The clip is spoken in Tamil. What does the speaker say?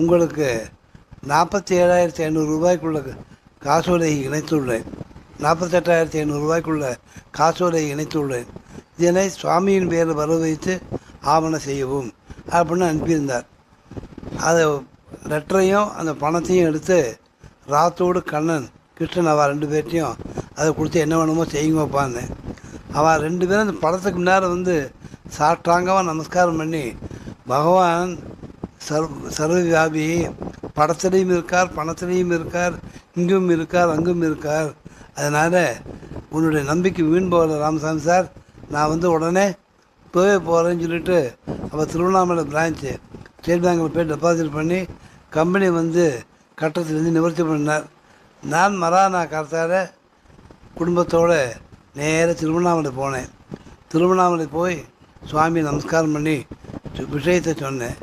உங்களுக்கு நாற்பத்தி ஏழாயிரத்தி ஐநூறு ரூபாய்க்குள்ள காசோலை இணைத்துள்ளேன். நாற்பத்தெட்டாயிரத்தி ஐநூறு ரூபாய்க்குள்ள காசோலை இணைத்துள்ளேன். இதனை சுவாமியின் பேரில் வர வைத்து ஆவணம் செய்யவும் அப்படின்னு அனுப்பியிருந்தார். அதை லெட்டரையும் அந்த பணத்தையும் எடுத்து ராத்தோடு கண்ணன் கிருஷ்ணன் அவள் ரெண்டு பேர்ட்டையும் அதை கொடுத்து என்ன வேணுமோ செய்யுங்கப்பான்னு. அவள் ரெண்டு பேரும் அந்த படத்துக்கு முன்னால் வந்து சாஷ்டாங்கமாக நமஸ்காரம் பண்ணி பகவான் சர்வ சர்வவியாபி. படத்துலேயும் இருக்கார் பணத்துலேயும் இருக்கார் இங்கும் இருக்கார் அங்கும் இருக்கார். அதனால் உன்னுடைய நம்பிக்கை வீண் போகல ராமசாமி சார். நான் வந்து உடனே இப்போவே போகிறேன்னு சொல்லிட்டு அப்போ திருவண்ணாமலை பிரான்ச்சு ஸ்டேட் பேங்கில் போய் டெபாசிட் பண்ணி கம்பெனி வந்து கட்டத்திலேருந்து நிவர்த்தி பண்ணார் நான் மரானா காலத்தால் குடும்பத்தோடு நேராக திருவண்ணாமலை போனேன். திருவண்ணாமலை போய் சுவாமி நமஸ்காரம் பண்ணி விஷயத்தை சொன்னேன்.